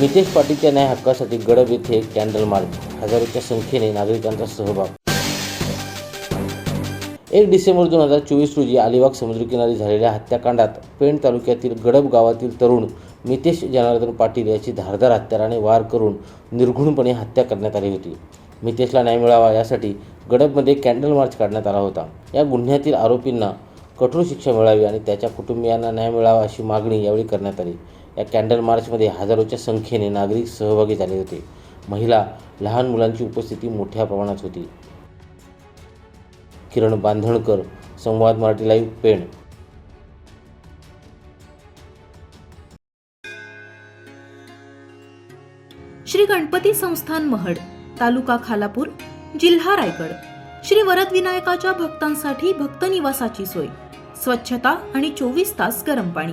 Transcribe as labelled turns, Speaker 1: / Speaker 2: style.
Speaker 1: नितेश पाटीलच्या न्याय हक्कासाठी गडब येथे कॅन्डल मार्च हजारोच्या संख्येने नागरिकांचा सहभाग. एक डिसेंबर दोन हजार चोवीस रोजी अलिबाग समुद्रकिनारी झालेल्या हत्याकांडात पेण तालुक्यातील गडब गावातील तरुण मितेश जनार्दन पाटील याची धारदार हत्याराने वार करून निर्घुणपणे हत्या करण्यात आली होती. मितेशला न्याय मिळावा यासाठी गडबमध्ये कॅन्डल मार्च काढण्यात आला होता. या गुन्ह्यातील आरोपींना कठोर शिक्षा मिळावी आणि त्याच्या कुटुंबियांना न्याय मिळावा अशी मागणी यावेळी करण्यात आली. या कॅन्डल मार्चमध्ये हजारोच्या संख्येने नागरिक सहभागी झाले होते. महिला लहान मुलांची उपस्थिती मोठ्या प्रमाणात होती. किरण बांधणकर संवाद मराठी लाईव्ह पेण.
Speaker 2: श्री गणपती संस्थान महड तालुका खालापूर जिल्हा रायगड. श्री वरद विनायकाच्या भक्तांसाठी भक्त निवासाची सोय. स्वच्छता आणि चोवीस तास गरम पाणी.